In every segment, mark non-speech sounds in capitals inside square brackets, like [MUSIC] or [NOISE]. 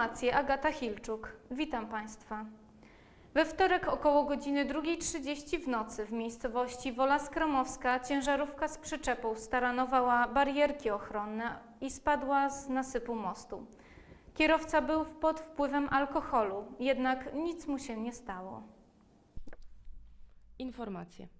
Informacje Agata Hilczuk. Witam Państwa. We wtorek około godziny 2.30 w nocy w miejscowości Wola Skromowska ciężarówka z przyczepą staranowała barierki ochronne i spadła z nasypu mostu. Kierowca był pod wpływem alkoholu, jednak nic mu się nie stało. Informacje.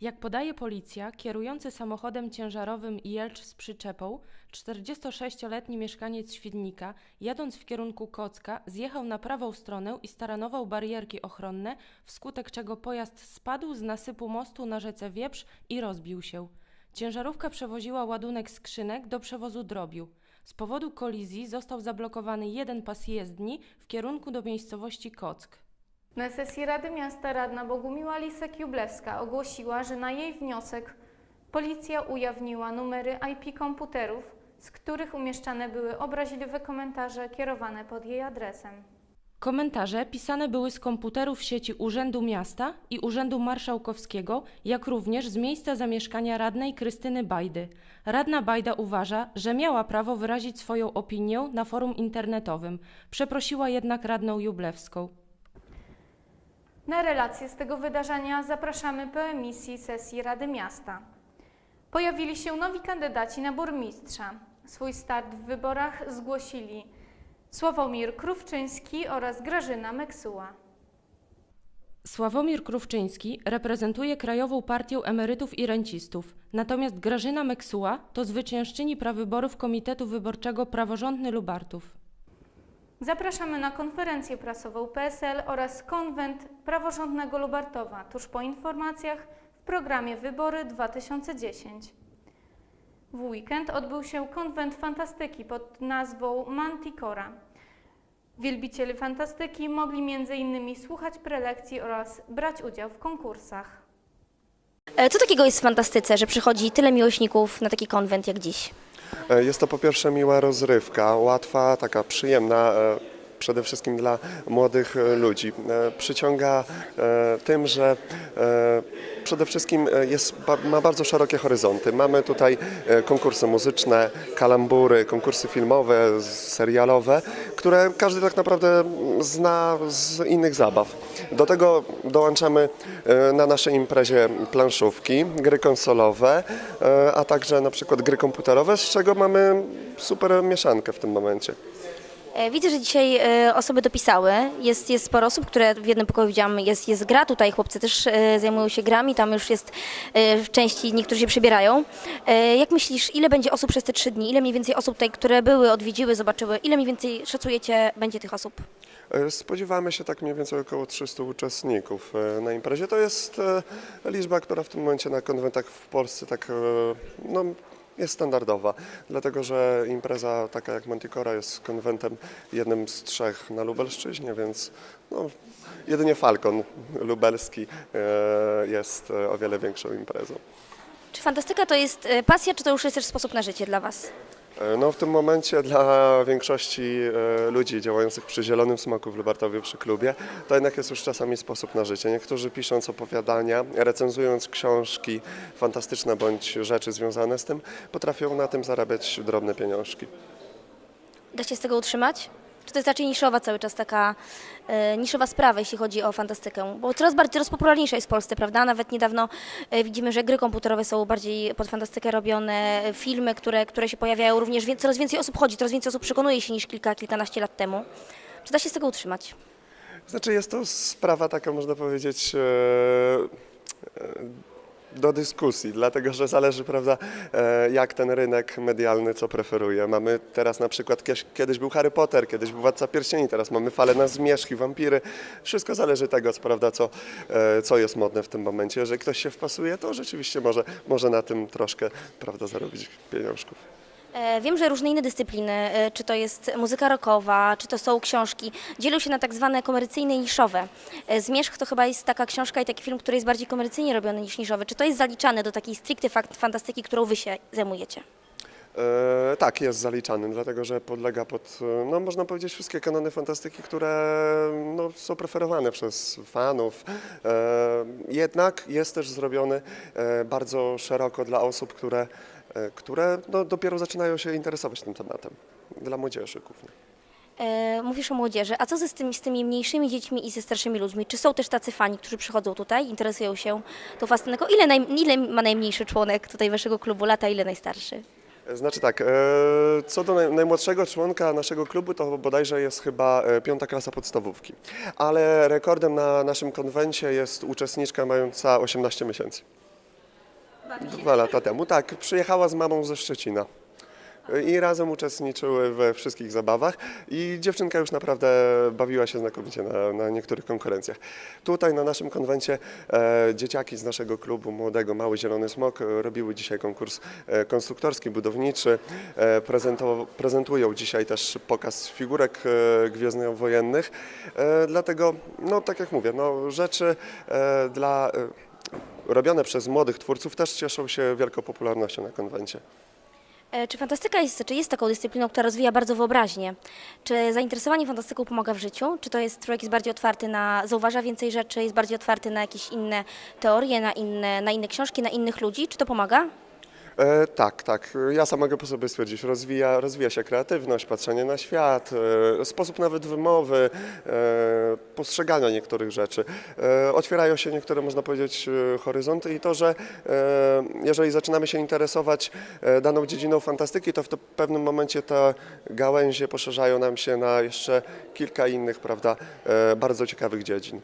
Jak podaje policja, kierujący samochodem ciężarowym Jelcz z przyczepą, 46-letni mieszkaniec Świdnika, jadąc w kierunku Kocka, zjechał na prawą stronę i staranował barierki ochronne, wskutek czego pojazd spadł z nasypu mostu na rzece Wieprz i rozbił się. Ciężarówka przewoziła ładunek skrzynek do przewozu drobiu. Z powodu kolizji został zablokowany jeden pas jezdni w kierunku do miejscowości Kock. Na sesji Rady Miasta radna Bogumiła Lisek-Jublewska ogłosiła, że na jej wniosek policja ujawniła numery IP komputerów, z których umieszczane były obraźliwe komentarze kierowane pod jej adresem. Komentarze pisane były z komputerów sieci Urzędu Miasta i Urzędu Marszałkowskiego, jak również z miejsca zamieszkania radnej Krystyny Bajdy. Radna Bajda uważa, że miała prawo wyrazić swoją opinię na forum internetowym. Przeprosiła jednak radną Jublewską. Na relację z tego wydarzenia zapraszamy po emisji sesji Rady Miasta. Pojawili się nowi kandydaci na burmistrza. Swój start w wyborach zgłosili Sławomir Krówczyński oraz Grażyna Meksuła. Sławomir Krówczyński reprezentuje Krajową Partię Emerytów i Rencistów, natomiast Grażyna Meksuła to zwyciężczyni prawyborów Komitetu Wyborczego Praworządny Lubartów. Zapraszamy na konferencję prasową PSL oraz konwent praworządnego Lubartowa tuż po informacjach w programie Wybory 2010. W weekend odbył się konwent fantastyki pod nazwą Manticora. Wielbiciele fantastyki mogli m.in. słuchać prelekcji oraz brać udział w konkursach. E, Co takiego jest w fantastyce, że przychodzi tyle miłośników na taki konwent jak dziś? E, Jest to po pierwsze miła rozrywka, łatwa, taka przyjemna. e, Przede wszystkim dla młodych e, ludzi. Przyciąga tym, że przede wszystkim e, jest, ma bardzo szerokie horyzonty. Mamy tutaj e, konkursy muzyczne, kalambury, konkursy filmowe, serialowe, które każdy tak naprawdę zna z innych zabaw. Do tego dołączamy e, na naszej imprezie planszówki, gry konsolowe, a także na przykład gry komputerowe, z czego mamy super mieszankę w tym momencie. E, Widzę, że dzisiaj e, osoby dopisały. Jest, jest sporo osób, które w jednym pokoju widziałam, jest, jest gra tutaj, chłopcy też e, zajmują się grami, tam już jest w części, niektórzy się przebierają. Jak myślisz, ile będzie osób przez te trzy dni? Ile mniej więcej osób tutaj, które były, odwiedziły, zobaczyły, ile mniej więcej szacujecie będzie tych osób? Spodziewamy się tak mniej więcej około 300 uczestników na imprezie. To jest liczba, która w tym momencie na konwentach w Polsce tak no, jest standardowa, dlatego że impreza taka jak Manticora jest konwentem jednym z trzech na Lubelszczyźnie, więc no, jedynie Falcon lubelski e, jest e, o wiele większą imprezą. Czy fantastyka to jest e, pasja, czy to już jest też sposób na życie dla Was? E, No w tym momencie dla większości e, ludzi działających przy Zielonym Smoku w Lubartowie przy klubie, to jednak jest już czasami sposób na życie. Niektórzy pisząc opowiadania, recenzując książki fantastyczne bądź rzeczy związane z tym, potrafią na tym zarabiać drobne pieniążki. Da się z tego utrzymać? Czy to jest raczej niszowa cały czas taka e, niszowa sprawa, jeśli chodzi o fantastykę? Bo coraz bardziej, coraz popularniejsza jest w Polsce, prawda? Nawet niedawno e, widzimy, że gry komputerowe są bardziej pod fantastykę robione, e, filmy, które, które się pojawiają, również wie, coraz więcej osób chodzi, coraz więcej osób przekonuje się niż kilka, kilkanaście lat temu. Czy da się z tego utrzymać? Znaczy jest to sprawa taka, można powiedzieć, e, e, do dyskusji, dlatego że zależy, prawda, e, jak ten rynek medialny co preferuje. Mamy teraz na przykład, kiedyś- był Harry Potter, kiedyś był Władca Pierścieni, teraz mamy falę na zmierzchi, wampiry. Wszystko zależy tego, prawda, co, e, co jest modne w tym momencie. Jeżeli ktoś się wpasuje, to rzeczywiście może, może na tym troszkę, prawda, zarobić pieniążków. E, Wiem, że różne inne dyscypliny, e, czy to jest muzyka rockowa, czy to są książki, dzielą się na tak zwane komercyjne i niszowe. E, Zmierzch to chyba jest taka książka i taki film, który jest bardziej komercyjnie robiony niż niszowy. Czy to jest zaliczane do takiej stricte fantastyki, którą wy się zajmujecie? E, tak, jest zaliczany, dlatego że podlega pod, no można powiedzieć, wszystkie kanony fantastyki, które no, są preferowane przez fanów. E, jednak jest też zrobiony e, bardzo szeroko dla osób, które, które no, dopiero zaczynają się interesować tym tematem, dla młodzieży głównie. E, mówisz o młodzieży, a co ze z tymi, z tymi mniejszymi dziećmi i ze starszymi ludźmi? Czy są też tacy fani, którzy przychodzą tutaj, interesują się tą fastyneką? Ile, naj, ile ma najmniejszy członek tutaj waszego klubu lata, ile najstarszy? Znaczy tak, e, co do naj, najmłodszego członka naszego klubu, to bodajże jest chyba e, piąta klasa podstawówki. Ale rekordem na naszym konwencie jest uczestniczka mająca 18 miesięcy. Dwa lata temu, tak. Przyjechała z mamą ze Szczecina. I razem uczestniczyły we wszystkich zabawach i dziewczynka już naprawdę bawiła się znakomicie na, na niektórych konkurencjach. Tutaj na naszym konwencie e, dzieciaki z naszego klubu młodego Mały Zielony Smok e, robiły dzisiaj konkurs e, konstruktorski, budowniczy. E, prezentują dzisiaj też pokaz figurek e, gwiezdnowojennych. E, dlatego, no tak jak mówię, no, rzeczy e, dla... E, robione przez młodych twórców też cieszą się wielką popularnością na konwencie. E, Czy fantastyka jest, czy jest taką dyscypliną, która rozwija bardzo wyobraźnię? Czy zainteresowanie fantastyką pomaga w życiu? Czy to jest człowiek jest bardziej otwarty na, zauważa więcej rzeczy, jest bardziej otwarty na jakieś inne teorie, na inne, na inne książki, na innych ludzi? Czy to pomaga? E, tak, tak. Ja sam mogę po sobie stwierdzić, rozwija, rozwija się kreatywność, patrzenie na świat, e, sposób nawet wymowy, e, postrzegania niektórych rzeczy. E, otwierają się niektóre, można powiedzieć, e, horyzonty i to, że e, jeżeli zaczynamy się interesować e, daną dziedziną fantastyki, to w to pewnym momencie te gałęzie poszerzają nam się na jeszcze kilka innych, prawda, e, bardzo ciekawych dziedzin.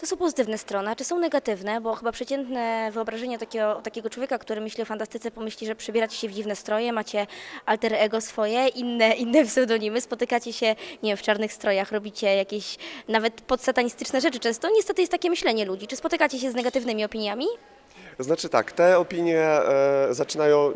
To są pozytywne strony, a czy są negatywne? Bo chyba przeciętne wyobrażenie takiego, takiego człowieka, który myśli o fantastyce, pomyśli, że przybieracie się w dziwne stroje, macie alter ego swoje, inne, inne [LAUGHS] pseudonimy, spotykacie się, nie wiem, w czarnych strojach, robicie jakieś nawet podsatanistyczne rzeczy często. Niestety jest takie myślenie ludzi. Czy spotykacie się z negatywnymi opiniami? Znaczy tak, te opinie e, zaczynają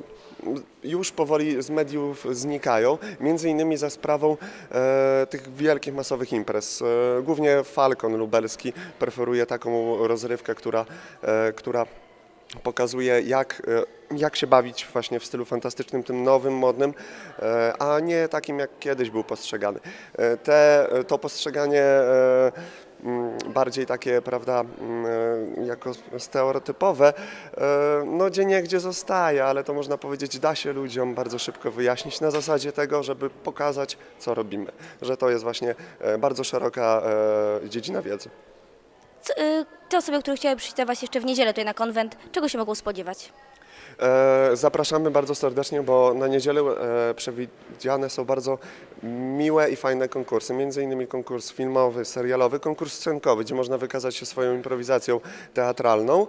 już powoli z mediów znikają, między innymi za sprawą e, tych wielkich masowych imprez. E, głównie Falcon lubelski preferuje taką rozrywkę, która, e, która pokazuje jak, e, jak się bawić właśnie w stylu fantastycznym, tym nowym, modnym, e, a nie takim jak kiedyś był postrzegany. E, Te, to postrzeganie e, bardziej takie, prawda, mm, jako stereotypowe, e, no gdzie niegdzie zostaje, ale to można powiedzieć da się ludziom bardzo szybko wyjaśnić na zasadzie tego, żeby pokazać, co robimy, że to jest właśnie e, bardzo szeroka e, dziedzina wiedzy. Te osoby, które chciały przyjść do Was jeszcze w niedzielę tutaj na konwent, czego się mogą spodziewać? E, Zapraszamy bardzo serdecznie, bo na niedzielę e, przewidziane są bardzo miłe i fajne konkursy, między innymi konkurs filmowy, serialowy, konkurs scenkowy, gdzie można wykazać się swoją improwizacją teatralną,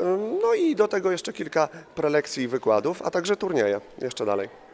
E, no i do tego jeszcze kilka prelekcji i wykładów, a także turnieje jeszcze dalej.